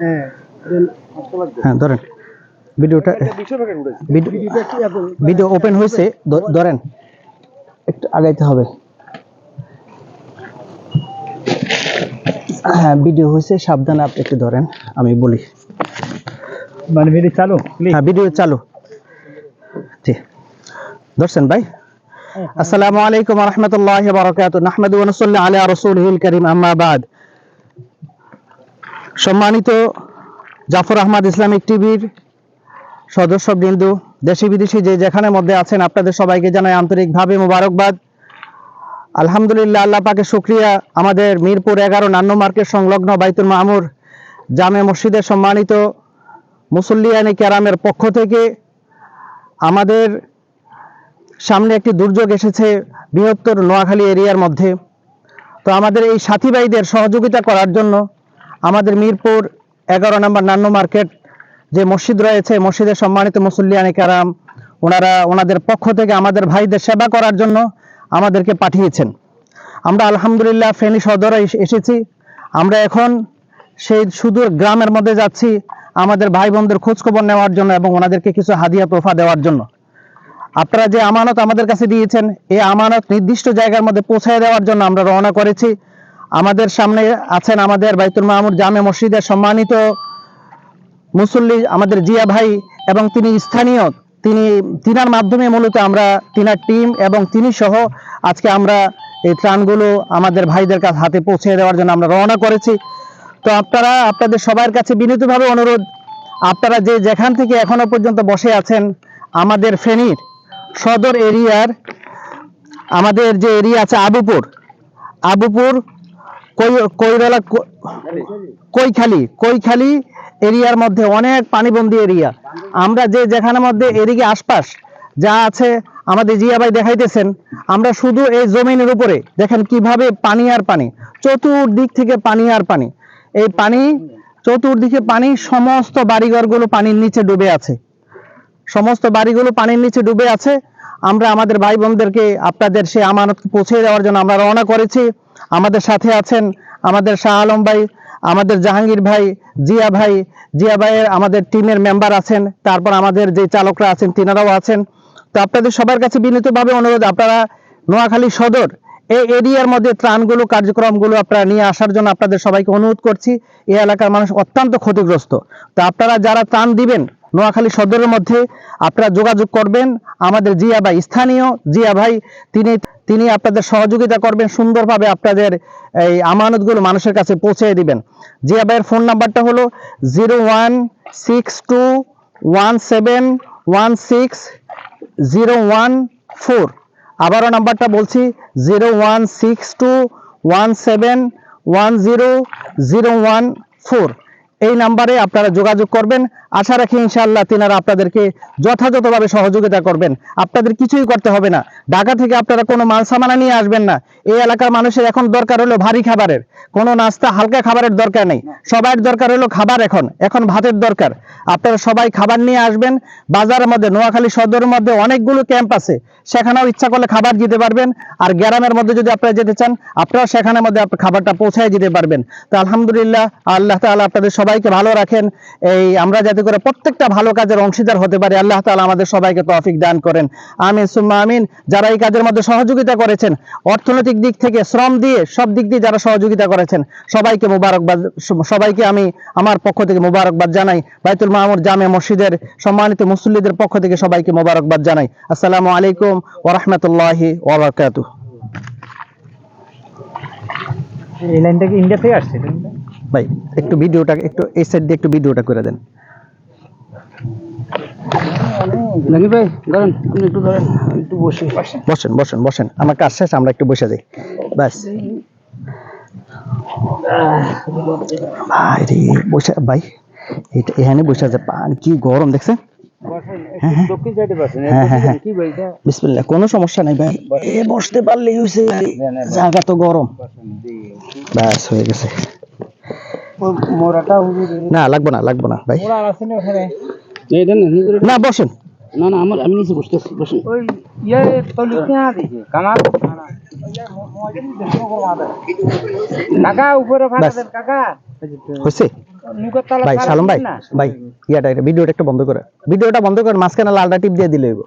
হ্যাঁ। ধরেন। ভিডিওটা ভিডিও ওপেন হয়েছে। ধরেন। একটু আগাইতে হবে। হ্যাঁ ভিডিও হয়েছে। সাবধানে আপনি একটু ধরেন। আমি বলি। মানে ভিডিও চালু? হ্যাঁ ভিডিও চালু। জি। ধরছেন ভাই? আসসালামু আলাইকুম রহমতুল্লাহ বারকাত নাহমেদ ওয়ানসল্লাহ আলা রসুলহিল করিম। আম্মা বাদ। সম্মানিত জাফর আহমদ ইসলামিক টিভির সদস্যবৃন্দ, দেশি বিদেশি যে যেখানে মধ্যে আছেন, আপনাদের সবাইকে জানাই আন্তরিকভাবে মোবারকবাদ। আলহামদুলিল্লাহ, আল্লাহ পাকে শুক্রিয়া। আমাদের মিরপুর এগারো নান্ন মার্কেট সংলগ্ন বাইতুল মামুর জামে মসজিদের সম্মানিত মুসল্লিয়ানি ক্যারামের পক্ষ থেকে আমাদের সামনে একটি দুর্যোগ এসেছে বৃহত্তর নোয়াখালী এরিয়ার মধ্যে। তো আমাদের এই সাথী ভাইদের সহযোগিতা করার জন্য আমাদের মিরপুর এগারো নম্বর নান্ন মার্কেট যে মসজিদ রয়েছে, মসজিদের সম্মানিত মুসল্লিয়ানি কারাম, ওনারা ওনাদের পক্ষ থেকে আমাদের ভাইদের সেবা করার জন্য আমাদেরকে পাঠিয়েছেন। আমরা আলহামদুলিল্লাহ ফেনী সদরে এসেছি। আমরা এখন সেই সুদূর গ্রামের মধ্যে যাচ্ছি আমাদের ভাই বোনদের খোঁজখবর নেওয়ার জন্য এবং ওনাদেরকে কিছু হাদিয়া তোফা দেওয়ার জন্য। আপনারা যে আমানত আমাদের কাছে দিয়েছেন এই আমানত নির্দিষ্ট জায়গার মধ্যে পৌঁছায় দেওয়ার জন্য আমরা রওনা করেছি। আমাদের সামনে আছেন আমাদের বাইতুল মাহমুদ জামে মসজিদের সম্মানিত মুসল্লি আমাদের জিয়া ভাই এবং তিনি স্থানীয়। তিনি, তিনার মাধ্যমে মূলত আমরা তিনার টিম এবং তিনি সহ আজকে আমরা এই ত্রাণগুলো আমাদের ভাইদের কাছে হাতে পৌঁছে দেওয়ার জন্য আমরা রওনা করেছি। তো আপনারা, আপনাদের সবার কাছে বিনীতভাবে অনুরোধ, আপনারা যে যেখান থেকে এখনও পর্যন্ত বসে আছেন, আমাদের ফেনীর সদর এরিয়ার, আমাদের যে এরিয়া আছে আবুপুর আবুপুর কই কৈরলা ক- কৈখালি কৈখালি এরিয়ার মধ্যে অনেক পানিবন্দী এরিয়া। আমরা যে যেখানের মধ্যে এদিকে আশপাশ যা আছে আমাদের জিয়া ভাই দেখাইতেছেন আমরা শুধু এই জমিনের উপরে দেখেন কীভাবে পানি আর পানি চতুর্দিক থেকে পানি আর পানি। এই পানি চতুর্দিকে পানি সমস্ত বাড়িঘরগুলো পানির নিচে ডুবে আছে। সমস্ত বাড়িগুলো পানির নিচে ডুবে আছে। আমরা আমাদের ভাই বোনদেরকে আপনাদের সেই আমানত পৌঁছে দেওয়ার জন্য আমরা রওনা করেছি। আমাদের সাথে আছেন আমাদের শাহ আলম ভাই, আমাদের জাহাঙ্গীর ভাই, জিয়া ভাই। জিয়া ভাইয়ের আমাদের টিমের মেম্বার আছেন, তারপর আমাদের যে চালকরা আছেন তিনারাও আছেন। তো আপনাদের সবার কাছে বিনীতভাবে অনুরোধ, আপনারা নোয়াখালী সদর এই এরিয়ার মধ্যে ত্রাণগুলো, কার্যক্রমগুলো আপনারা নিয়ে আসার জন্য আপনাদের সবাইকে অনুরোধ করছি। এই এলাকার মানুষ অত্যন্ত ক্ষতিগ্রস্ত। তো আপনারা যারা ত্রাণ দিবেন নোয়াখালী সদরের মধ্যে আপনারা যোগাযোগ করবেন। আমাদের জিয়া ভাই স্থানীয় জিয়া ভাই, তিনি তিনি আপনাদের সহযোগিতা করবেন, সুন্দরভাবে আপনাদের এই আমানতগুলো মানুষের কাছে পৌঁছে দিবেন। জিয়া ভাইয়ের ফোন নাম্বারটা হলো zero one six two one seven one six zero one four. আবারও নাম্বারটা বলছি, zero one six two one seven one zero zero one four. এই নাম্বারে আপনারা যোগাযোগ করবেন। আশা রাখি ইনশাআল্লাহ তিনারা আপনাদেরকে যথাযথভাবে সহযোগিতা করবেন। আপনাদের কিছুই করতে হবে না। ঢাকা থেকে আপনারা কোনো মাল সামানা নিয়ে আসবেন না। এই এলাকার মানুষের এখন দরকার হলো ভারী খাবারের। কোনো নাস্তা, হালকা খাবারের দরকার নেই। সবার দরকার হলো খাবার এখন। এখন ভাতের দরকার। আপনারা সবাই খাবার নিয়ে আসবেন। বাজারের মধ্যে, নোয়াখালী সদরের মধ্যে অনেকগুলো ক্যাম্প আছে। সেখানেও ইচ্ছা করলে খাবার দিতে পারবেন। আর গ্রামের মধ্যে যদি আপনারা যেতে চান, আপনারাও সেখানের মধ্যে খাবারটা পৌঁছায় দিতে পারবেন। তো আলহামদুলিল্লাহ, আল্লাহ তাআলা আপনাদের সবাইকে ভালো রাখেন। এই আমরা যাতে করে প্রত্যেকটা ভালো কাজের অংশীদার হতে পারি, আল্লাহ তাআলা আমাদের সবাইকে তৌফিক দান করেন। আমিন, সুম্মা আমিন। যারা এই কাজের মধ্যে সহযোগিতা করেছেন, অর্থনৈতিক দিক থেকে শ্রম দিয়ে সব দিক দিয়ে যারা সহযোগিতা করেছেন, সবাইকে মোবারকবাদ, সবাইকে আমি আমার পক্ষ থেকে মোবারকবাদ জানাই। বাইতুল মাহমুদ জামে মসজিদের সম্মানিত মুসল্লিদের পক্ষ থেকে সবাইকে মোবারকবাদ জানাই। আসসালামু আলাইকুম ওয়া রাহমাতুল্লাহি ওয়া এই লাইনটা কি ইন্ডিয়া থেকে আসছে? ভাই একটু ভিডিওটা একটু এই সাইড দিয়ে একটু ভিডিওটা করে দেন। নাকি ভাই ধরেন আপনি একটু ধরেন একটু বসে। বসেন বসেন বসেন আমার কাজ শেষ আমরা একটু বসে যাই। ব্যাস। ভাই রে বসে ভাই এটা এখানে বসে আছে পানি কি গরম দেখছেন? হ্যাঁ, হ্যাঁ। হ্যাঁ, বিসমিল্লাহ কোনো সমস্যা নাই ভাই। এ বসতে পারলেই হয়েছে জায়গা তো গরম। ব্যাস হয়ে গেছে। না লাগবো না লাগবো না ভাই। না বসেন। না না আমার আমি নিচে বসতেছি বসুন। ওই ইয়ে তো লিখে দিছে কামাল কাকা উপরে দেন কাকা। হয়েছে ভাই সালাম ভাই ভাই ইয়াটা এটা ভিডিওটা একটু বন্ধ করে। ভিডিওটা বন্ধ করে মাঝখানে লালটা টিপ দিয়ে দিলে হইবো।